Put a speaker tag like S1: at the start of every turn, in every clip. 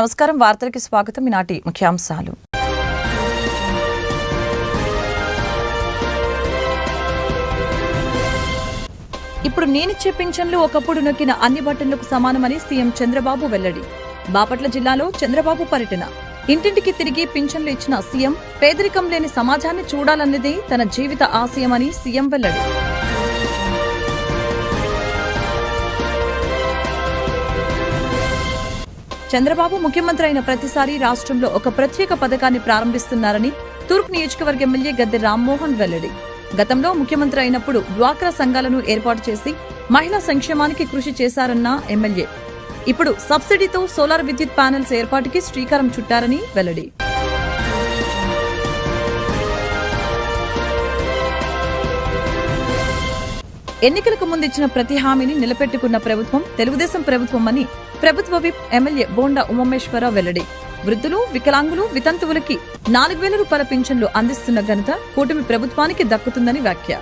S1: నమస్కారం. వార్తలకి స్వాగతం. ఈనాటి ముఖ్యాంశాలు. ఇప్పుడు నేనిచ్చే పింఛన్లు ఒకప్పుడు నొక్కిన అన్ని బటన్లకు సమానమని సీఎం చంద్రబాబు వెల్లడి. బాపట్ల జిల్లాలో చంద్రబాబు పర్యటన. ఇంటింటికి తిరిగి పింఛన్లు ఇచ్చిన సీఎం పేదరికం లేని సమాజాన్ని చూడాలన్నదే తన జీవిత ఆశయమని సీఎం వెల్లడి. చంద్రబాబు ముఖ్యమంత్రి అయిన ప్రతిసారి రాష్ట్రంలో ఒక ప్రత్యేక పథకాన్ని ప్రారంభిస్తున్నారని తూర్పు నియోజకవర్గ ఎమ్మెల్యే గద్దె రామ్మోహన్ వెల్లడి. గతంలో ముఖ్యమంత్రి అయినప్పుడు డ్వాక్రా సంఘాలను ఏర్పాటు చేసి మహిళా సంక్షేమానికి కృషి చేశారన్న ఎమ్మెల్యే. ఇప్పుడు సబ్సిడీతో సోలార్ విద్యుత్ ప్యానెల్స్ ఏర్పాటుకి శ్రీకారం చుట్టారని వెల్లడి. ఎన్నికలకు ముందు ఇచ్చిన ప్రతి హామీని నిలబెట్టుకున్న ప్రభుత్వం తెలుగుదేశం ప్రభుత్వం అని ప్రభుత్వ విప్ ఎమ్మెల్యే బోండా ఉమామేశ్వరరావు వెల్లడి. వృద్ధులు వికలాంగులు వితంతువులకి నాలుగు వేల రూపాయల పింఛన్లు అందిస్తున్న ఘనత కూటమి ప్రభుత్వానికి దక్కుతుందని వ్యాఖ్య.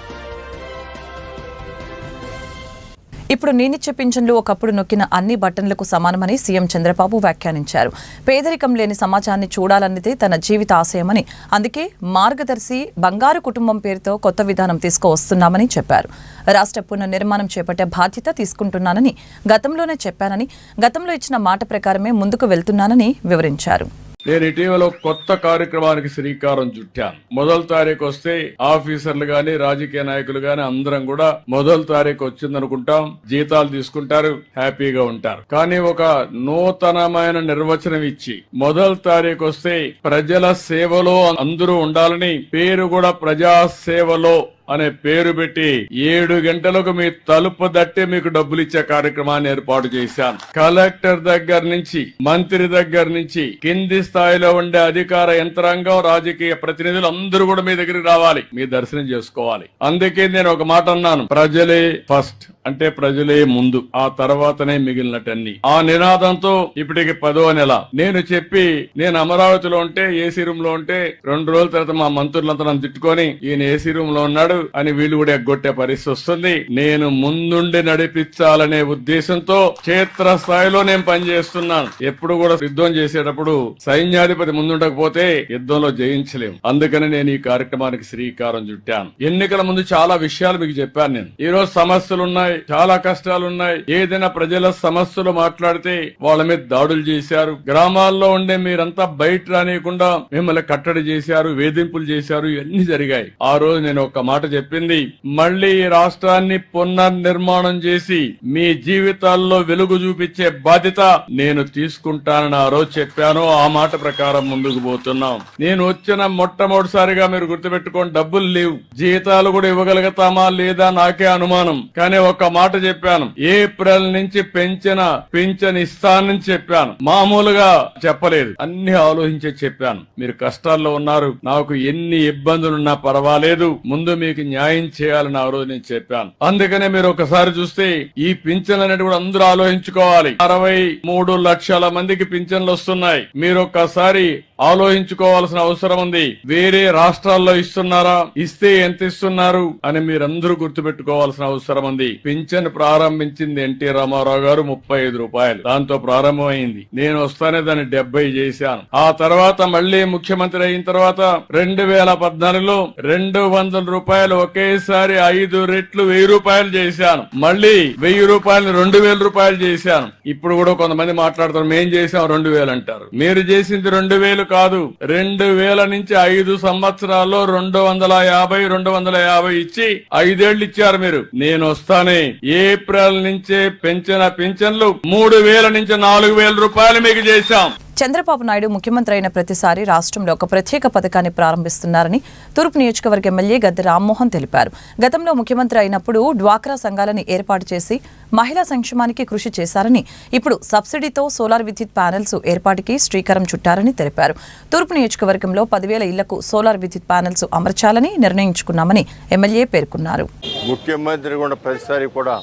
S1: ఇప్పుడు నేనిచ్చే పింఛన్లు ఒకప్పుడు నొక్కిన అన్ని బటన్లకు సమానమని సీఎం చంద్రబాబు వ్యాఖ్యానించారు. పేదరికం లేని సమాజాన్ని చూడాలన్నదే తన జీవిత ఆశయమని అందుకే మార్గదర్శి బంగారు కుటుంబం పేరుతో కొత్త విధానం తీసుకువస్తున్నామని చెప్పారు. రాష్ట్ర పునర్నిర్మాణం చేపట్టే బాధ్యత తీసుకుంటున్నానని గతంలోనే చెప్పానని గతంలో ఇచ్చిన మాట ప్రకారమే ముందుకు వెళ్తున్నానని వివరించారు.
S2: నేను ఇటీవల కొత్త కార్యక్రమానికి శ్రీకారం చుట్టాను. మొదటి తారీఖు వస్తే ఆఫీసర్లు గాని రాజకీయ నాయకులు గాని అందరం కూడా మొదటి తారీఖు వచ్చిందనుకుంటాం. జీతాలు తీసుకుంటారు హ్యాపీగా ఉంటారు. కానీ ఒక నూతనమైన నిర్వచనం ఇచ్చి మొదటి తారీఖు వస్తే ప్రజల సేవలో అందరూ ఉండాలని పేరు కూడా ప్రజా సేవలో అనే పేరు పెట్టి ఏడు గంటలకు మీ తలుపు దట్టి మీకు డబ్బులు ఇచ్చే కార్యక్రమాన్ని ఏర్పాటు చేశాను కలెక్టర్ దగ్గర నుంచి మంత్రి దగ్గర నుంచి కింది స్థాయిలో ఉండే అధికార యంత్రాంగం రాజకీయ ప్రతినిధులు అందరూ కూడా మీ దగ్గరికి రావాలి. మీ దర్శనం చేసుకోవాలి. అందుకే నేను ఒక మాట అన్నాను. ప్రజలే ఫస్ట్. అంటే ప్రజలే ముందు ఆ తర్వాతనే మిగిలినటన్ని. ఆ నినాదంతో ఇప్పటికి పదో నెల. నేను చెప్పి నేను అమరావతిలో ఉంటే ఏసీ రూమ్లో ఉంటే రెండు రోజుల తర్వాత మా మంత్రులంతా నన్ను తిట్టుకొని ఈయన ఏసీ రూమ్లో ఉన్నాడు అని వీళ్ళు కూడా ఎగ్గొట్టే పరిస్థితి వస్తుంది. నేను ముందుండి నడిపించాలనే ఉద్దేశంతో క్షేత్ర స్థాయిలో నేను పనిచేస్తున్నాను. ఎప్పుడు కూడా యుద్ధం చేసేటప్పుడు సైన్యాధిపతి ముందుండకపోతే యుద్ధంలో జయించలేము అందుకని నేను ఈ కార్యక్రమానికి శ్రీకారం చుట్టాను. ఎన్నికల ముందు చాలా విషయాలు మీకు చెప్పాను నేను. ఈ రోజు సమస్యలు ఉన్నాయి. చాలా కష్టాలు ఉన్నాయి ఏదైనా ప్రజల సమస్యలు మాట్లాడితే వాళ్ళ మీద దాడులు చేశారు. గ్రామాల్లో ఉండే మీరంతా బయట రానియకుండా మిమ్మల్ని కట్టడి చేశారు వేధింపులు చేశారు ఇవన్నీ జరిగాయి. ఆ రోజు నేను ఒక మాట చెప్పింది. మళ్ళీ రాష్ట్రాన్ని పునర్నిర్మాణం చేసి మీ జీవితాల్లో వెలుగు చూపించే బాధ్యత నేను తీసుకుంటానని ఆ రోజు చెప్పాను. ఆ మాట ప్రకారం ముందుకు పోతున్నాం. నేను వచ్చిన మొట్టమొదటిసారిగా మీరు గుర్తుపెట్టుకోండి డబ్బులు లేవు. జీతాలు కూడా ఇవ్వగలుగుతామా లేదా నాకే అనుమానం. కానీ ఒక ఒక మాట చెప్పాను. ఏప్రిల్ నుంచి పెంచిన పింఛన్ ఇస్తానని చెప్పాను. మామూలుగా చెప్పలేదు. అన్ని ఆలోచించే చెప్పాను. మీరు కష్టాల్లో ఉన్నారు. నాకు ఎన్ని ఇబ్బందులున్నా పర్వాలేదు. ముందు మీకు న్యాయం చేయాలని ఆ రోజు నేను చెప్పాను. అందుకనే మీరు ఒకసారి చూస్తే ఈ పింఛన్ అనేది కూడా అందరూ ఆలోచించుకోవాలి. అరవై మూడు లక్షల మందికి పింఛన్లు వస్తున్నాయి. మీరు ఒక్కసారి ఆలోచించుకోవాల్సిన అవసరం ఉంది. వేరే రాష్ట్రాల్లో ఇస్తున్నారా? ఇస్తే ఎంత ఇస్తున్నారు? అని మీరందరూ గుర్తుపెట్టుకోవాల్సిన అవసరం ఉంది. పింఛన్ ప్రారంభించింది ఎన్టీ రామారావు గారు ముప్పై ఐదు రూపాయలు. దాంతో ప్రారంభమైంది. నేను వస్తానే దాన్ని డెబ్బై చేశాను. ఆ తర్వాత మళ్ళీ ముఖ్యమంత్రి అయిన తర్వాత రెండు వేల పద్నాలుగులో రెండు వందల రూపాయలు ఒకేసారి ఐదు రెట్లు వెయ్యి రూపాయలు చేశాను. మళ్ళీ వెయ్యి రూపాయలు రెండు వేల రూపాయలు చేశాను. ఇప్పుడు కూడా కొంతమంది మాట్లాడతారు మేం చేసాం రెండు వేలు అంటారు. మీరు చేసింది రెండు వేలు కాదు. రెండు వేల నుంచి ఐదు సంవత్సరాల్లో రెండు వందల యాభై రెండు వందల యాభై ఇచ్చి ఐదేళ్ళు ఇచ్చారు మీరు. నేను వస్తానే. ఏప్రిల్ నుంచే పెంచిన పింఛన్లు మూడు వేల నుంచి నాలుగు వేల రూపాయలు మీకు చేశాం.
S1: చంద్రబాబు నాయుడు ముఖ్యమంత్రి అయిన ప్రతిసారి రాష్ట్రంలో ఒక ప్రత్యేక పథకాన్ని ప్రారంభిస్తున్నారని తూర్పు నియోజకవర్గ ఎమ్మెల్యే గద్దె రామ్మోహన్ తెలిపారు. గతంలో ముఖ్యమంత్రి అయినప్పుడు డ్వాక్రా సంఘాలని ఏర్పాటు చేసి మహిళా సంక్షేమానికి కృషి చేశారని ఇప్పుడు సబ్సిడీతో సోలార్ విద్యుత్ ప్యానెల్స్ ఏర్పాటుకి శ్రీకారం చుట్టారని తెలిపారు. తూర్పు నియోజకవర్గంలో పదివేల ఇళ్ళకు సోలార్ విద్యుత్ ప్యానెల్స్ అమర్చాలని నిర్ణయించుకున్నామని ఎమ్మెల్యే పేర్కొన్నారు.
S3: ముఖ్యమంత్రి కూడా ప్రతిసారి కూడా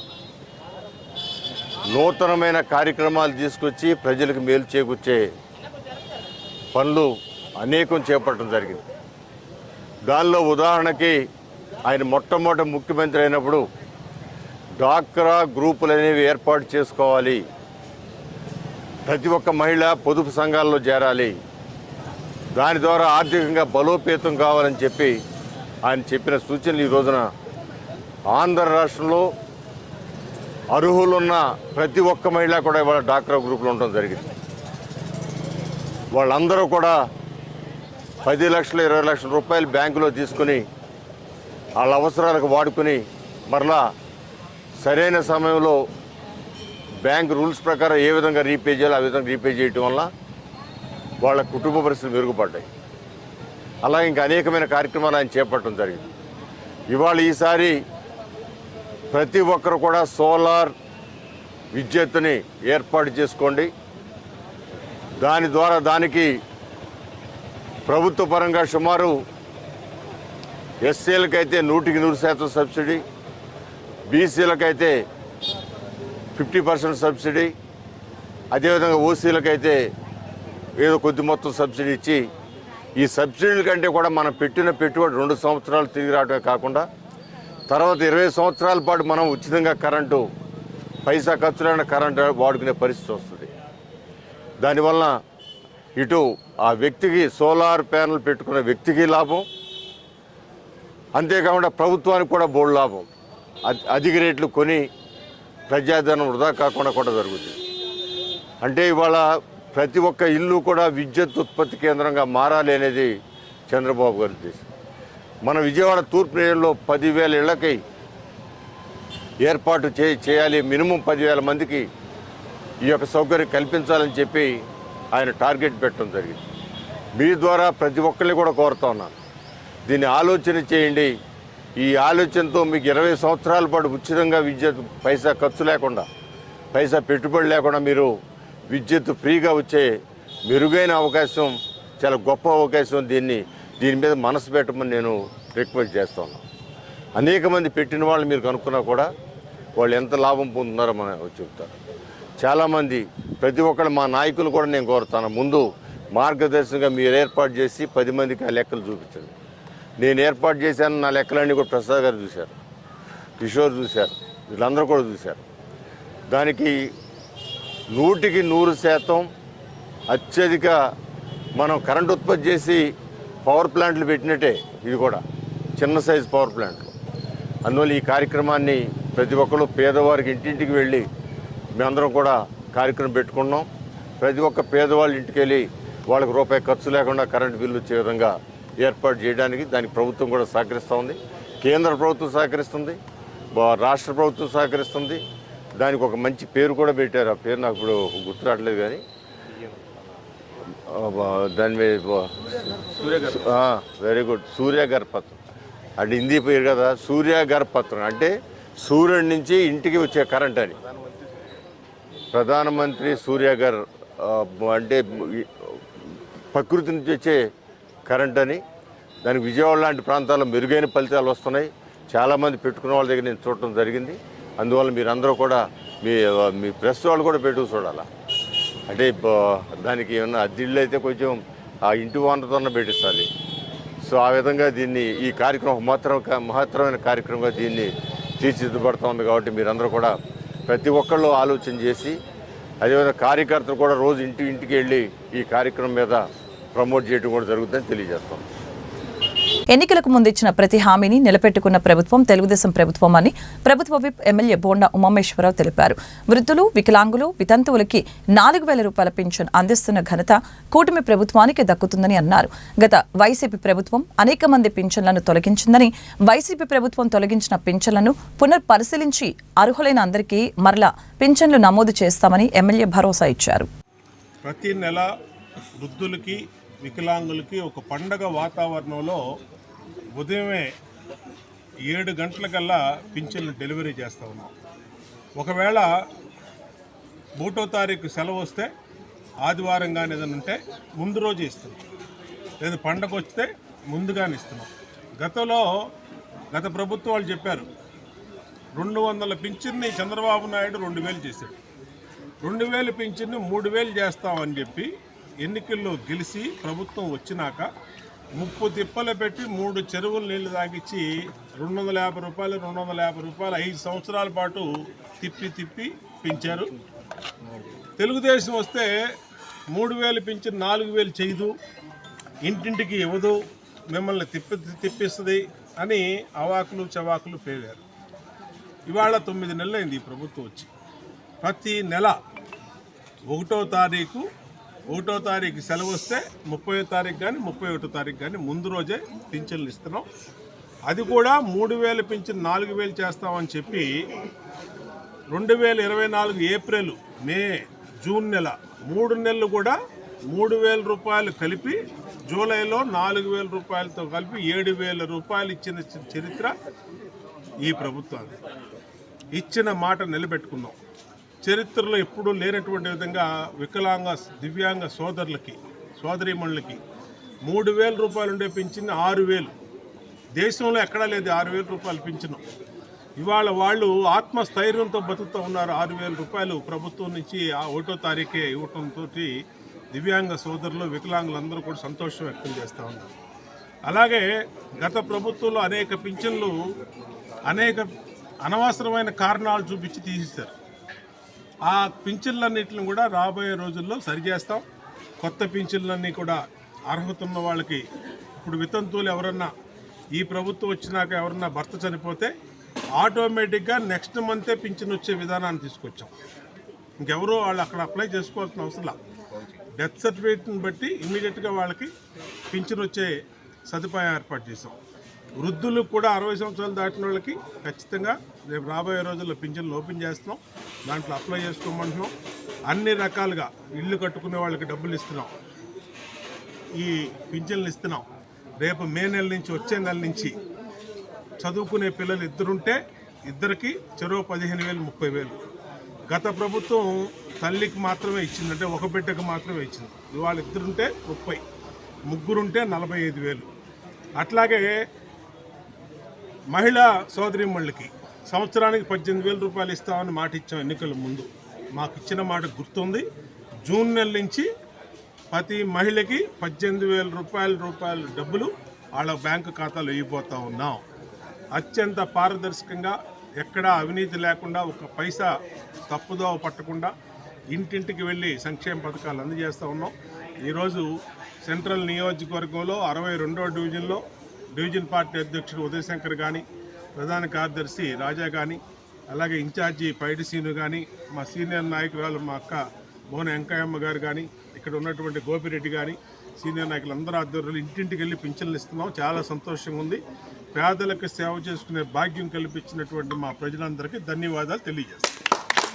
S3: నూతనమైన కార్యక్రమాలు తీసుకొచ్చి ప్రజలకు మేలు చేకూర్చే పనులు అనేకం చేపట్టడం జరిగింది. దానిలో ఉదాహరణకి ఆయన మొట్టమొదటి ముఖ్యమంత్రి అయినప్పుడు డాక్రా గ్రూపులు అనేవి ఏర్పాటు చేసుకోవాలి. ప్రతి ఒక్క మహిళ పొదుపు సంఘాల్లో చేరాలి. దాని ద్వారా ఆర్థికంగా బలోపేతం కావాలని చెప్పి ఆయన చెప్పిన సూచనలు ఈ రోజున ఆంధ్ర రాష్ట్రంలో అర్హులున్న ప్రతి ఒక్క మహిళ కూడా ఇవాళ డాక్రా గ్రూప్లో ఉండడం జరిగింది. వాళ్ళందరూ కూడా పది లక్షలు ఇరవై లక్షల రూపాయలు బ్యాంకులో తీసుకుని వాళ్ళ అవసరాలకు వాడుకుని మరలా సరైన సమయంలో బ్యాంక్ రూల్స్ ప్రకారం ఏ విధంగా రీపే చేయాలో ఆ విధంగా రీపే చేయటం వల్ల వాళ్ళ కుటుంబ పరిస్థితులు మెరుగుపడ్డాయి. అలాగే ఇంకా అనేకమైన కార్యక్రమాలు ఆయన చేపట్టడం జరిగింది. ఇవాళ ఈసారి ప్రతి ఒక్కరు కూడా సోలార్ విద్యుత్తుని ఏర్పాటు చేసుకోండి. దాని ద్వారా దానికి ప్రభుత్వ పరంగా సుమారు ఎస్సీలకైతే నూటికి నూరు శాతం సబ్సిడీ బీసీలకైతే ఫిఫ్టీ పర్సెంట్ సబ్సిడీ అదేవిధంగా ఓసీలకైతే ఏదో కొద్ది మొత్తం సబ్సిడీ ఇచ్చి ఈ సబ్సిడీల కంటే కూడా మనం పెట్టిన పెట్టుబడి రెండు సంవత్సరాలు తిరిగి రావడమే కాకుండా తర్వాత ఇరవై సంవత్సరాల పాటు మనం ఉచితంగా కరెంటు పైసా ఖర్చులైన కరెంటు వాడుకునే పరిస్థితి వస్తుంది. దానివల్ల ఇటు ఆ వ్యక్తికి సోలార్ ప్యానల్ పెట్టుకున్న వ్యక్తికి లాభం. అంతేకాకుండా ప్రభుత్వానికి కూడా బోర్డు లాభం. అధిక రేట్లు కొని ప్రజాధనం వృధా కాకుండా కూడా జరుగుతుంది అంటే ఇవాళ ప్రతి ఒక్క ఇల్లు కూడా విద్యుత్ ఉత్పత్తి కేంద్రంగా మారాలి అనేది చంద్రబాబు గారి ఉద్దేశం. మన విజయవాడ తూర్పు నియోజకవర్గంలో పదివేల ఇళ్ళకి ఏర్పాటు చేయాలి మినిమం పదివేల మందికి ఈ యొక్క సౌకర్యం కల్పించాలని చెప్పి ఆయన టార్గెట్ పెట్టడం జరిగింది. మీ ద్వారా ప్రతి ఒక్కరిని కూడా కోరుతా ఉన్నాను. దీన్ని ఆలోచన చేయండి. ఈ ఆలోచనతో మీకు ఇరవై సంవత్సరాల పాటు ఉచితంగా విద్యుత్ పైసా ఖర్చు లేకుండా పైసా పెట్టుబడి లేకుండా మీరు విద్యుత్ ఫ్రీగా వచ్చే మెరుగైన అవకాశం చాలా గొప్ప అవకాశం దీన్ని దీని మీద మనసు పెట్టమని నేను రిక్వెస్ట్ చేస్తాను అనేక మంది పెట్టిన వాళ్ళు మీరు కనుక్కున్నా కూడా వాళ్ళు ఎంత లాభం పొందుతున్నారో మనం చెప్తారు చాలామంది ప్రతి ఒక్కరు మా నాయకులు కూడా నేను కోరుతాను. ముందు మార్గదర్శకంగా మీరు ఏర్పాటు చేసి పది మందికి ఆ లెక్కలు చూపించండి. నేను ఏర్పాటు చేశాను నా లెక్కలన్నీ కూడా ప్రసాద్ గారు చూశారు కిషోర్ చూశారు వీళ్ళందరూ కూడా చూశారు. దానికి నూటికి నూరు శాతం అత్యధిక మనం కరెంట్ ఉత్పత్తి చేసి పవర్ ప్లాంట్లు పెట్టినట్టే ఇది కూడా చిన్న సైజు పవర్ ప్లాంట్లు. అందువల్ల ఈ కార్యక్రమాన్ని ప్రతి ఒక్కరు పేదవారికి ఇంటింటికి వెళ్ళి మేమందరం కూడా కార్యక్రమం పెట్టుకున్నాం. ప్రతి ఒక్క పేదవాళ్ళ ఇంటికి వెళ్ళి వాళ్ళకి రూపాయి ఖర్చు లేకుండా కరెంటు బిల్లు వచ్చే విధంగా ఏర్పాటు చేయడానికి దానికి ప్రభుత్వం కూడా సహకరిస్తూ ఉంది కేంద్ర ప్రభుత్వం సహకరిస్తుంది. రాష్ట్ర ప్రభుత్వం సహకరిస్తుంది. దానికి ఒక మంచి పేరు కూడా పెట్టారు. ఆ పేరు నాకు ఇప్పుడు గుర్తు రావట్లేదు కానీ. దాని మీద వెరీ గుడ్ సూర్య గర్భపత్రం. అంటే హిందీ పేరు కదా సూర్య గర్భపత్రం. అంటే సూర్యుడి నుంచి ఇంటికి వచ్చే కరెంట్ అని. ప్రధానమంత్రి సూర్యగర్ అంటే ప్రకృతి నుంచి వచ్చే కరెంట్ అని దానికి విజయవాడ లాంటి ప్రాంతాల్లో మెరుగైన ఫలితాలు వస్తున్నాయి. చాలామంది పెట్టుకున్న వాళ్ళ దగ్గర నేను చూడటం జరిగింది. అందువల్ల మీరందరూ కూడా మీ మీ ప్రెస్ వాళ్ళు కూడా పెట్టుకు చూడాలా? అంటే దానికి ఏమన్నా అద్దిళ్ళు అయితే కొంచెం ఆ ఇంటి వానతోనే పెట్టించాలి. సో ఆ విధంగా దీన్ని ఈ కార్యక్రమం మాత్రం మహత్తరమైన కార్యక్రమంగా దీన్ని తీర్చిదిద్దబడతా ఉంది కాబట్టి మీరందరూ కూడా ప్రతి ఒక్కళ్ళు ఆలోచన చేసి అదేవిధంగా కార్యకర్తలు కూడా రోజు ఇంటి ఇంటికి వెళ్ళి ఈ కార్యక్రమం మీద ప్రమోట్ చేయడం కూడా జరుగుతుందని తెలియజేస్తాం.
S1: ఎన్నికలకు ముందు ఇచ్చిన ప్రతి హామీని నిలబెట్టుకున్న ప్రభుత్వం తెలుగుదేశం ప్రభుత్వం అని ప్రభుత్వ విప్ ఎమ్మెల్యే బోండా ఉమామేశ్వరరావు తెలిపారు. వృద్ధులు వికలాంగులు వితంతువులకి నాలుగు వేల రూపాయల పింఛన్ అందిస్తున్న ఘనత కూటమి ప్రభుత్వానికి దక్కుతుందని అన్నారు. గత వైసీపీ ప్రభుత్వం అనేక మంది పింఛన్లను తొలగించిందని వైసీపీ ప్రభుత్వం తొలగించిన పింఛన్లను పునర్పరిశీలించి అర్హులైన అందరికీ మరలా పింఛన్లు నమోదు చేస్తామని ఎమ్మెల్యే భరోసా ఇచ్చారు.
S4: ప్రతి నెల వృద్ధులకి వికలాంగులకి ఒక పండగ వాతావరణంలో ఉదయమే ఏడు గంటలకల్లా పింఛన్లు డెలివరీ చేస్తూ ఉన్నాం. ఒకవేళ మూటో తారీఖు సెలవు వస్తే ఆదివారం కానీ ఏదైనా ఉంటే ముందు రోజు ఇస్తున్నాం. లేదా పండగ వస్తే ముందుగానే ఇస్తున్నాం. గతంలో గత ప్రభుత్వం వాళ్ళు చెప్పారు రెండు వందల పింఛన్ని చంద్రబాబు నాయుడు రెండు వేలు చేశాడు. రెండు వేలు పింఛన్ని మూడు వేలు చేస్తామని చెప్పి ఎన్నికల్లో గెలిచి ప్రభుత్వం వచ్చినాక ముప్పు తిప్పలు పెట్టి మూడు చెరువులు నీళ్ళు తాగిచ్చి రెండు వందల యాభై రూపాయలు రెండు వందల యాభై రూపాయలు ఐదు సంవత్సరాల పాటు తిప్పి తిప్పి పెంచారు. తెలుగుదేశం వస్తే మూడు వేలు పెంచి నాలుగు వేలు చేయదు. ఇంటింటికి ఇవ్వదు. మిమ్మల్ని తిప్పి తిప్పిస్తుంది అని అవాకులు చవాకులు పేరారు. ఇవాళ తొమ్మిది నెలలైంది ఈ ప్రభుత్వం వచ్చి. ప్రతి నెల ఒకటో తారీఖు ఒకటో తారీఖు సెలవు వస్తే ముప్పై తారీఖు కానీ ముప్పై ఒకటో తారీఖు కానీ ముందు రోజే పింఛన్లు ఇస్తున్నాం. అది కూడా మూడు వేలు పింఛన్ నాలుగు వేలు చేస్తామని చెప్పి రెండు వేల ఇరవై నాలుగు ఏప్రిల్ మే జూన్ నెల మూడు నెలలు కూడా మూడు వేల రూపాయలు కలిపి జూలైలో నాలుగు వేల రూపాయలతో కలిపి ఏడు వేల రూపాయలు ఇచ్చిన చరిత్ర ఈ ప్రభుత్వానికి. ఇచ్చిన మాట నిలబెట్టుకున్నాం. చరిత్రలో ఎప్పుడూ లేనటువంటి విధంగా వికలాంగ దివ్యాంగ సోదరులకి సోదరీమణులకి మూడు వేల రూపాయలు ఉండే పింఛన్ ఆరు వేలు. దేశంలో ఎక్కడా లేదు ఆరు వేల రూపాయలు పింఛను. ఇవాళ వాళ్ళు ఆత్మస్థైర్యంతో బతుకుతూ ఉన్నారు. ఆరు వేల రూపాయలు ప్రభుత్వం నుంచి ఆ ఒకటో తారీఖే ఇవ్వటంతో దివ్యాంగ సోదరులు వికలాంగులందరూ కూడా సంతోషం వ్యక్తం చేస్తూ ఉన్నారు. అలాగే గత ప్రభుత్వంలో అనేక పింఛన్లు అనేక అనవసరమైన కారణాలు చూపించి తీసేశారు. ఆ పింఛన్లన్నింటిని కూడా రాబోయే రోజుల్లో సరిచేస్తాం. కొత్త పింఛన్లన్నీ కూడా అర్హత ఉన్న వాళ్ళకి ఇప్పుడు వితంతువులు ఎవరన్నా ఈ ప్రభుత్వం వచ్చినాక ఎవరన్నా భర్త చనిపోతే ఆటోమేటిక్గా నెక్స్ట్ మంతే పింఛన్ వచ్చే విధానాన్ని తీసుకొచ్చాం. ఇంకెవరో వాళ్ళు అక్కడ అప్లై చేసుకోవాల్సిన అవసరం డెత్ సర్టిఫికేట్ని బట్టి ఇమీడియట్గా వాళ్ళకి పింఛన్ వచ్చే సదుపాయం ఏర్పాటు చేసాం వృద్ధులు కూడా అరవై సంవత్సరాలు దాటిన వాళ్ళకి ఖచ్చితంగా రేపు రాబోయే రోజుల్లో పింఛన్లు ఓపెన్ చేస్తున్నాం. దాంట్లో అప్లై చేసుకోమంటున్నాం. అన్ని రకాలుగా ఇల్లు కట్టుకునే వాళ్ళకి డబ్బులు ఇస్తున్నాం. ఈ పింఛన్లు ఇస్తున్నాం. రేపు మే నెల నుంచి వచ్చే నెల నుంచి చదువుకునే పిల్లలు ఇద్దరుంటే ఇద్దరికి చెరువు పదిహేను వేలు ముప్పై వేలు. గత ప్రభుత్వం తల్లికి మాత్రమే ఇచ్చింది. అంటే ఒక బిడ్డకు మాత్రమే ఇచ్చింది. ఇవాళ ఇద్దరుంటే ముప్పై ముగ్గురుంటే నలభై ఐదు వేలు. అట్లాగే మహిళా సోదరిమణులకి సంవత్సరానికి పద్దెనిమిది వేల రూపాయలు ఇస్తామని మాట ఇచ్చాం ఎన్నికల ముందు. మాకు ఇచ్చిన మాట గుర్తుంది. జూన్ నెల నుంచి ప్రతి మహిళకి పద్దెనిమిది వేల రూపాయల రూపాయల డబ్బులు వాళ్ళ బ్యాంకు ఖాతాలో వేయబోతా ఉన్నాం. అత్యంత పారదర్శకంగా ఎక్కడా అవినీతి లేకుండా ఒక పైసా తప్పుదోవ పట్టకుండా ఇంటింటికి వెళ్ళి సంక్షేమ పథకాలు అందజేస్తూ ఉన్నాం. ఈరోజు సెంట్రల్ నియోజకవర్గంలో అరవై రెండో డివిజన్లో డివిజన్ పార్టీ అధ్యక్షుడు ఉదయశంకర్ కానీ ప్రధాన కార్యదర్శి రాజా కానీ అలాగే ఇన్ఛార్జి పైడి సీను కానీ మా సీనియర్ నాయకురాలు మా అక్క భువన వెంకయ్యమ్మ గారు కానీ ఇక్కడ ఉన్నటువంటి గోపిరెడ్డి కానీ సీనియర్ నాయకులు అందరూ ఆధ్వర్యంలో ఇంటింటికి వెళ్ళి పింఛన్లు ఇస్తున్నాం. చాలా సంతోషంగా ఉంది. పేదలకు సేవ చేసుకునే భాగ్యం కల్పించినటువంటి మా ప్రజలందరికీ ధన్యవాదాలు తెలియజేస్తాం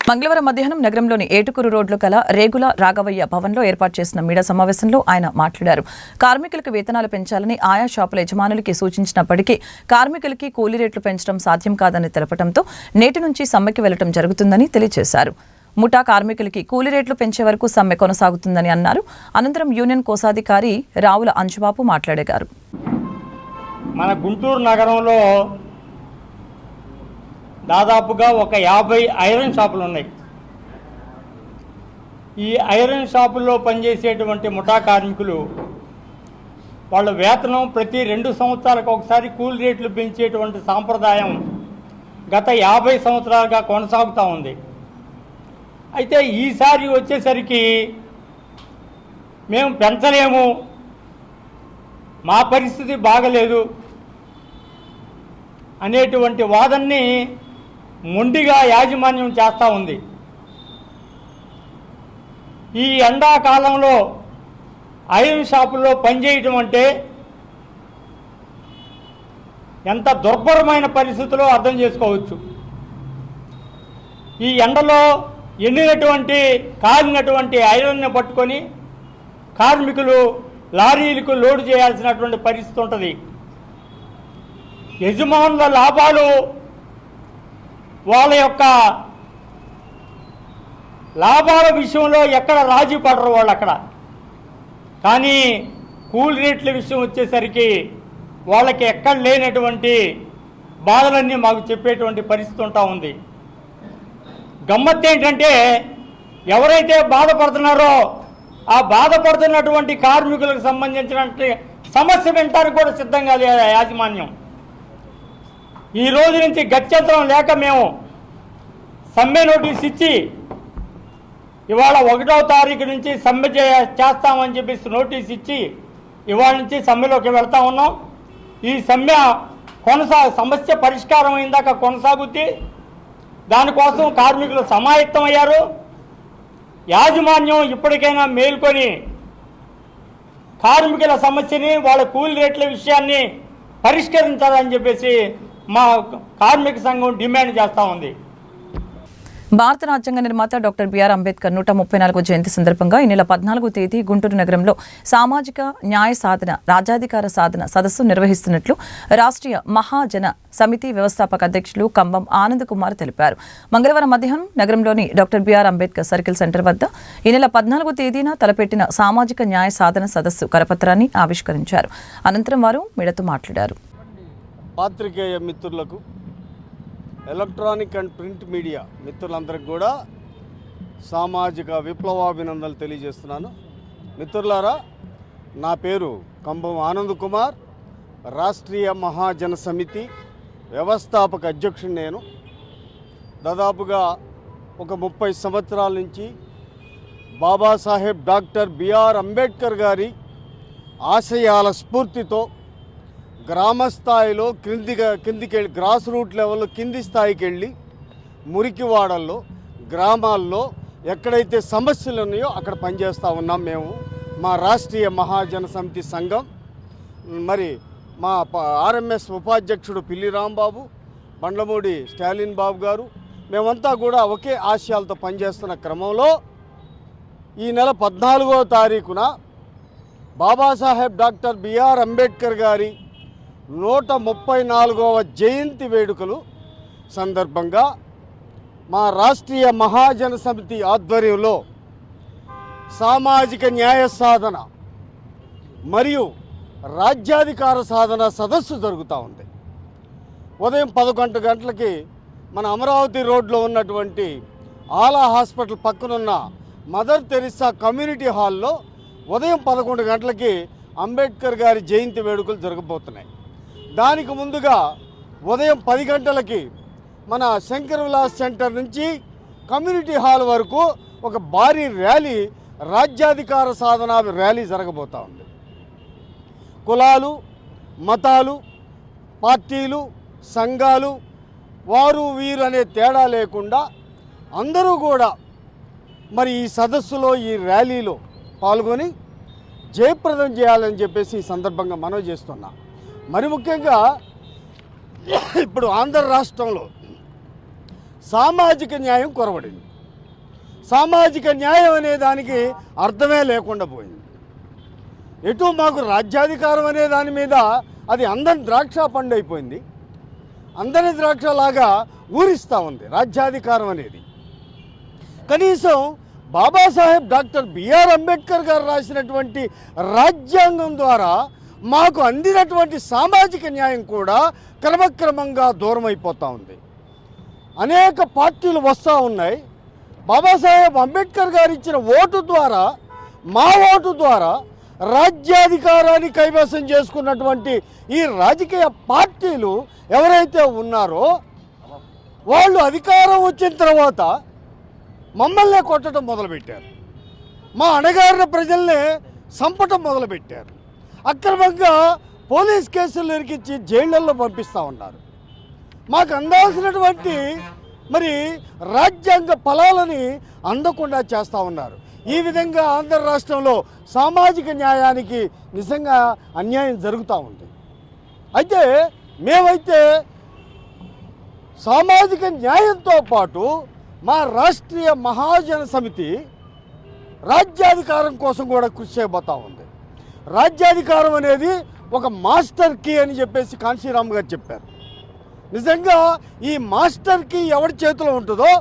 S1: మంగళవారం మధ్యాహ్నం నగరంలోని ఏటుకూరు రోడ్లు కల రేగుల రాఘవయ్య భవన్లో ఏర్పాటు చేసిన మీడియా సమావేశంలో ఆయన మాట్లాడారు. కార్మికులకు వేతనాలు పెంచాలని ఆయా షాపుల యజమానులకి సూచించినప్పటికీ కార్మికులకి కూలీ రేట్లు పెంచడం సాధ్యం కాదని తెలపడంతో నేటి నుంచి సమ్మెకి వెళ్ళడం జరుగుతుందని తెలియజేశారు. ముఠా కార్మికులకి కూలీ రేట్లు పెంచే వరకు సమ్మె కొనసాగుతుందని అన్నారు. అనంతరం యూనియన్ కోశాధికారి రావుల అంజుబాబు మాట్లాడగారు
S5: మన గుంటూరు నగరంలో దాదాపుగా ఒక యాభై ఐరన్ షాపులు ఉన్నాయి. ఈ ఐరన్ షాపుల్లో పనిచేసేటువంటి ముఠా కార్మికులు వాళ్ళ వేతనం ప్రతి రెండు సంవత్సరాలకు ఒకసారి కూలి రేట్లు పెంచేటువంటి సాంప్రదాయం గత యాభై సంవత్సరాలుగా కొనసాగుతూ ఉంది. అయితే ఈసారి వచ్చేసరికి మేము పెంచలేము. మా పరిస్థితి బాగలేదు అనేటువంటి వాదన్ని మొండిగా యాజమాన్యం చేస్తూ ఉంది. ఈ ఎండాకాలంలో ఐరన్ షాపుల్లో పనిచేయటం అంటే ఎంత దుర్భరమైన పరిస్థితుల్లో అర్థం చేసుకోవచ్చు. ఈ ఎండలో ఎండినటువంటి కాలినటువంటి ఐరన్ని పట్టుకొని కార్మికులు లారీలకు లోడ్ చేయాల్సినటువంటి పరిస్థితి ఉంటుంది. యజమానుల లాభాలు వాళ్ళ యొక్క లాభాల విషయంలో ఎక్కడ రాజీ పడరు వాళ్ళు అక్కడ. కానీ కూల్ రేట్ల విషయం వచ్చేసరికి వాళ్ళకి ఎక్కడ లేనటువంటి బాధలన్నీ మాకు చెప్పేటువంటి పరిస్థితి ఉంటా ఉంది. గమ్మత్తు ఏంటంటే ఎవరైతే బాధపడుతున్నారో ఆ బాధపడుతున్నటువంటి కార్మికులకు సంబంధించినటువంటి సమస్య వినటానికి కూడా సిద్ధంగా లేదు ఆ యాజమాన్యం. ఈ రోజు నుంచి గత్యంతరం లేక మేము సమ్మె నోటీస్ ఇచ్చి ఇవాళ ఒకటో తారీఖు నుంచి సమ్మె చే- చేస్తామని చెప్పేసి నోటీస్ ఇచ్చి ఇవాళ నుంచి సమ్మెలోకి వెళ్తా ఉన్నాం. ఈ సమ్మె కొనసా సమస్య పరిష్కారం అయిందాక కొనసాగుద్ది. దానికోసం కార్మికులు సమాయత్తమయ్యారు యాజమాన్యం ఇప్పటికైనా మేల్కొని కార్మికుల సమస్యని వాళ్ళ కూలి రేట్ల విషయాన్ని పరిష్కరించాలని చెప్పేసి మా కార్మిక సంఘం డిమాండ్ చేస్తూ ఉంది.
S1: భారత రాజ్యాంగ నిర్మాత డాక్టర్ బిఆర్ అంబేద్కర్ నూట ముప్పై నాలుగో జయంతి సందర్భంగా ఈ నెల పద్నాలుగో తేదీ గుంటూరు నగరంలో సామాజిక న్యాయ సాధన రాజ్యాధికార సాధన సదస్సు నిర్వహిస్తున్నట్లు రాష్ట్రీయ మహాజన సమితి వ్యవస్థాపక అధ్యక్షులు కంబం ఆనంద్ కుమార్ తెలిపారు. మంగళవారం మధ్యాహ్నం నగరంలోని doctor BR Ambedkar circle centre వద్ద ఈ నెల పద్నాలుగో తేదీన తలపెట్టిన సామాజిక న్యాయ సాధన సదస్సు కరపత్రాన్ని ఆవిష్కరించారు. అనంతరం వారు మీడతో మాట్లాడారు.
S6: పాత్రికేయ మిత్రులకు ఎలక్ట్రానిక్ అండ్ ప్రింట్ మీడియా మిత్రులందరికీ కూడా సామాజిక విప్లవాభినందనలు తెలియజేస్తున్నాను. మిత్రులారా నా పేరు కంభం ఆనంద్ కుమార్. రాష్ట్రీయ మహాజన సమితి వ్యవస్థాపక అధ్యక్షుడు నేను. దాదాపుగా ఒక ముప్పై సంవత్సరాల నుంచి బాబాసాహెబ్ డాక్టర్ బిఆర్ అంబేద్కర్ గారి ఆశయాల స్ఫూర్తితో గ్రామ స్థాయిలో క్రిందిగా కిందికి వెళ్ళి గ్రాస్ రూట్ లెవెల్లో కింది స్థాయికి వెళ్ళి మురికివాడల్లో గ్రామాల్లో ఎక్కడైతే సమస్యలు ఉన్నాయో అక్కడ పనిచేస్తూ ఉన్నాం మేము. మా రాష్ట్రీయ మహాజన సమితి సంఘం మరి మా ప- ఆర్ఎంఎస్ ఉపాధ్యక్షుడు పిల్లి రాంబాబు బండ్లమూడి స్టాలిన్ బాబు గారు మేమంతా కూడా ఒకే ఆశయాలతో పనిచేస్తున్న క్రమంలో ఈ నెల పద్నాలుగో తారీఖున బాబాసాహెబ్ డాక్టర్ బిఆర్ అంబేద్కర్ గారి నూట ముప్పై నాలుగవ జయంతి వేడుకలు సందర్భంగా మా రాష్ట్రీయ మహాజన సమితి ఆధ్వర్యంలో సామాజిక న్యాయ సాధన మరియు రాజ్యాధికార సాధన సదస్సు జరుగుతూ ఉంది. ఉదయం పదకొండు గంటలకి మన అమరావతి రోడ్లో ఉన్నటువంటి ఆలా హాస్పిటల్ పక్కనున్న మదర్ తెరిసా కమ్యూనిటీ హాల్లో ఉదయం పదకొండు గంటలకి అంబేద్కర్ గారి జయంతి వేడుకలు జరగబోతున్నాయి. దానికి ముందుగా ఉదయం పది గంటలకి మన శంకర్ విలాస్ సెంటర్ నుంచి కమ్యూనిటీ హాల్ వరకు ఒక భారీ ర్యాలీ రాజ్యాధికార సాధన ర్యాలీ జరగబోతూ ఉంది. కులాలు మతాలు పార్టీలు సంఘాలు వారు వీరు అనే తేడా లేకుండా అందరూ కూడా మరి ఈ సదస్సులో ఈ ర్యాలీలో పాల్గొని జయప్రదం చేయాలని చెప్పేసి ఈ సందర్భంగా మనవి చేస్తున్నా. మరి ముఖ్యంగా ఇప్పుడు ఆంధ్ర రాష్ట్రంలో సామాజిక న్యాయం కొరవడింది. సామాజిక న్యాయం అనే దానికి అర్థమే లేకుండా పోయింది. ఎటు మాకు రాజ్యాధికారం అనే దాని మీద అది అందని ద్రాక్ష పండు అయిపోయింది. అందని ద్రాక్ష లాగా ఊరిస్తూ ఉంది రాజ్యాధికారం అనేది. కనీసం బాబాసాహెబ్ డాక్టర్ బిఆర్ అంబేద్కర్ గారు రాసినటువంటి రాజ్యాంగం ద్వారా మాకు అందినటువంటి సామాజిక న్యాయం కూడా క్రమక్రమంగా దూరం అయిపోతూ ఉంది. అనేక పార్టీలు వస్తూ ఉన్నాయి. బాబాసాహెబ్ అంబేద్కర్ గారు ఇచ్చిన ఓటు ద్వారా మా ఓటు ద్వారా రాజ్యాధికారాన్ని కైవసం చేసుకున్నటువంటి ఈ రాజకీయ పార్టీలు ఎవరైతే ఉన్నారో వాళ్ళు అధికారం వచ్చిన తర్వాత మమ్మల్నే కొట్టడం మొదలుపెట్టారు. మా అణగారిన ప్రజల్నే చంపటం మొదలుపెట్టారు. అక్రమంగా పోలీస్ కేసులు ఇరికించి జైళ్ళల్లో పంపిస్తూ ఉన్నారు. మాకు అందాల్సినటువంటి మరి రాజ్యాంగ ఫలాలని అందకుండా చేస్తూ ఉన్నారు. ఈ విధంగా ఆంధ్ర రాష్ట్రంలో సామాజిక న్యాయానికి నిజంగా అన్యాయం జరుగుతూ ఉంది. అయితే మేమైతే సామాజిక న్యాయంతో పాటు మా రాష్ట్రీయ మహాజన సమితి రాజ్యాధికారం కోసం కూడా కృషి చేయబోతూ ఉంది. రాజ్యాధికారం అనేది ఒక మాస్టర్ కీ అని చెప్పేసి కాంశీరామ్ గారు చెప్పారు. నిజంగా ఈ మాస్టర్ కీ ఎవరి చేతిలో ఉంటుందో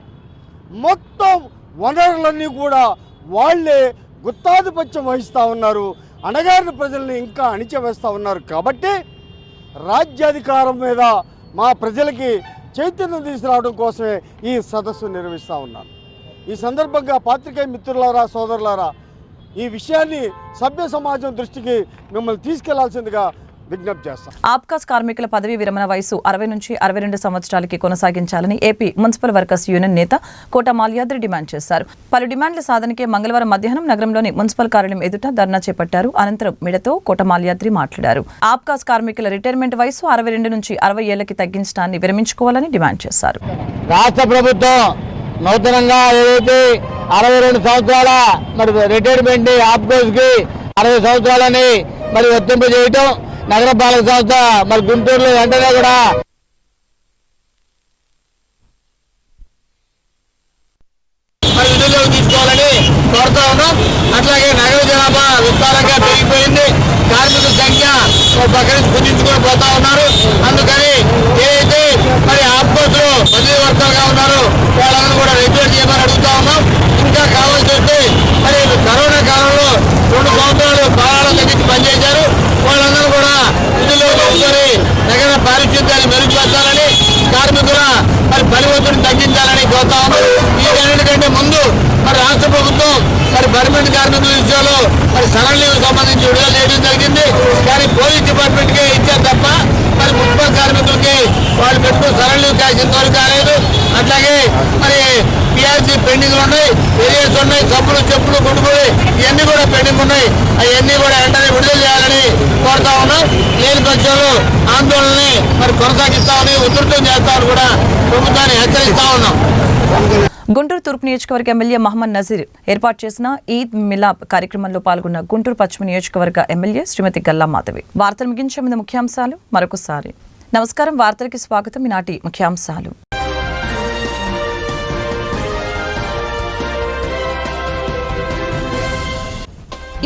S6: మొత్తం వనరులన్నీ కూడా వాళ్ళే గుత్తాధిపత్యం వహిస్తూ ఉన్నారు. అణగారిన ప్రజల్ని ఇంకా అణిచివేస్తూ ఉన్నారు కాబట్టి రాజ్యాధికారం మీద మా ప్రజలకి చైతన్యం తీసుకురావడం కోసమే ఈ సదస్సు నిర్వహిస్తూ ఉన్నాను. ఈ సందర్భంగా పాత్రికేయ మిత్రులారా సోదరులారా ఈ విషయాన్ని సభ్య సమాజం దృష్టికి మిమ్మల్ని తీసుకెళ్ళాల్సిందిగా విజ్ఞప్తి చేస్తాం.
S1: ఆప్కాస్ కార్మికుల పదవీ విరమణ వయసు అరవై నుంచి అరవై రెండు సంవత్సరాలకి కొనసాగించాలని ఏపీ మున్సిపల్ వర్కర్స్ యూనియన్ నేత కోట మాల్యాద్రి డిమాండ్ చేశారు. పలు డిమాండ్ల సాధనకే మంగళవారం మధ్యాహ్నం నగరంలోని మున్సిపల్ కార్యాలయం ఎదుట ధర్నా చేపట్టారు. అనంతరం మిడతో కోట మాల్యాద్రి మాట్లాడారు. ఆప్కాస్ కార్మికుల రిటైర్మెంట్ వయసు అరవై రెండు నుంచి అరవై ఏళ్ళకి తగ్గించడాన్ని విరమించుకోవాలని డిమాండ్ చేశారు.
S7: రాష్ట్ర ప్రభుత్వం నూతనంగా ఏదైతే అరవై రెండు సంవత్సరాల మరి రిటైర్మెంట్ ఆఫ్కోర్స్కి అరవై సంవత్సరాలని మరి వర్తింపజేయటం నగరపాలక సంస్థ మరి గుంటూరులో వెంటనే కూడా మరి తీసుకోవాలని కోరుతా ఉన్నాం. అట్లాగే నగర జనాభా విస్తారంగా పెరిగిపోయింది. కార్మికుల సంఖ్య పక్కన పక్క కుదించుకొని పోతా ఉన్నారు. అందుకని ఏదైతే మరి ఆత్మహత్యలు పదవి వర్గాలుగా ఉన్నారు వాళ్ళని కూడా రెగ్యులేట్ చేయమని అడుగుతా ఉన్నాం. ఇంకా కావాల్సి వస్తే మరి కరోనా కాలంలో రెండు సంవత్సరాలు ప్రాణాలు తగ్గించి పనిచేశారు. వాళ్ళందరూ కూడా ఇందులో తీసుకొని నగర పారిశుద్ధ్యాన్ని మెరుగుపరచాలని కార్మికుల మరి పని ఒత్తిడిని తగ్గించాలని కోరుతా ఉన్నాం వీటన్నిటికంటే ముందు మరి రాష్ట్ర ప్రభుత్వం మరి గవర్నమెంట్ కార్మికుల విషయంలో మరి సడన్ లీవ్ సంబంధించి విడుదల చేయడం జరిగింది. కానీ పోలీస్ డిపార్ట్మెంట్కి ఇచ్చారు తప్ప మరి మున్సిపల్ కార్మికులకి వాళ్ళు పెట్టుకుని సడన్ లీవ్ క్యాష్ ఇంతవరకు కాలేదు అట్లాగే మరి పిఆర్సీ పెండింగ్ ఉన్నాయి ఏరియాస్ ఉన్నాయి సబ్బులు చెప్పులు కొట్టుకుని ఇవన్నీ కూడా పెండింగ్ ఉన్నాయి. అవన్నీ కూడా వెంటనే విడుదల చేయాలని కోరుతా ఉన్నాం. లేని పక్షంలో ఆందోళనని మరి కొనసాగిస్తామని ఉధృతం చేస్తామని కూడా ప్రభుత్వాన్ని హెచ్చరిస్తా ఉన్నాం.
S1: గుంటూరు తూర్పు నియోజకవర్గ ఎమ్మెల్యే మహమ్మద్ నజీర్ ఏర్పాటు చేసిన ఈద్ మిలాబ్ కార్యక్రమంలో పాల్గొన్న గుంటూరు పశ్చిమ నియోజకవర్గ ఎమ్మెల్యే శ్రీమతి గల్లా మాధవి. వార్తలు ముగించే ముందు ముఖ్యాంశాలు మరొకసారి. నమస్కారం వార్తలకి స్వాగతం ఈనాటి ముఖ్యాంశాలు.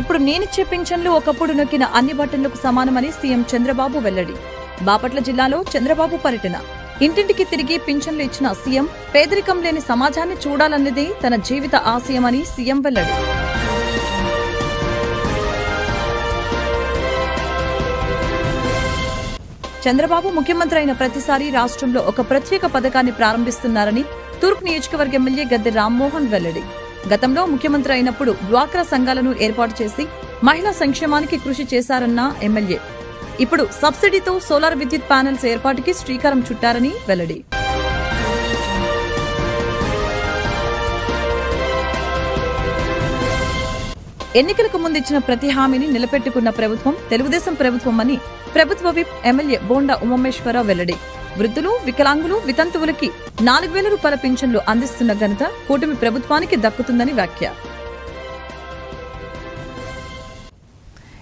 S1: ఇప్పుడు నేనిచ్చే పింఛన్లు ఒకప్పుడు నొక్కిన అన్ని బటన్లకు సమానమని సీఎం చంద్రబాబు వెల్లడి. బాపట్ల జిల్లాలో చంద్రబాబు పర్యటన. ఇంటింటికి తిరిగి పింఛన్లు ఇచ్చిన సీఎం పేదరికం లేని సమాజాన్ని చూడాలన్నదే తన జీవిత ఆశయమని సీఎం వెల్లడి. చంద్రబాబు ముఖ్యమంత్రి అయిన ప్రతిసారి రాష్ట్రంలో ఒక ప్రత్యేక పథకాన్ని ప్రారంభిస్తున్నారని తూర్పు నియోజకవర్గ ఎమ్మెల్యే గద్దె రామ్మోహన్ వెల్లడి. గతంలో ముఖ్యమంత్రి అయినప్పుడు డ్వాక్రా సంఘాలను ఏర్పాటు చేసి మహిళా సంక్షేమానికి కృషి చేశారన్న ఎమ్మెల్యే. ఇప్పుడు సబ్సిడీతో సోలార్ విద్యుత్ ప్యానెల్స్ ఏర్పాటుకి శ్రీకారం చుట్టారని వెల్లడి. ఎన్నికలకు ముందిచ్చిన ప్రతి హామీని నిలబెట్టుకున్న ప్రభుత్వం తెలుగుదేశం ప్రభుత్వం అని ప్రభుత్వ విప్ ఎమ్మెల్యే బోండా ఉమామేశ్వరరావు వెల్లడి. వృద్ధులు వికలాంగులు వితంతువులకి నాలుగు వేల రూపాయల పింఛన్లు అందిస్తున్న ఘనత కూటమి ప్రభుత్వానికి దక్కుతుందని వ్యాఖ్య.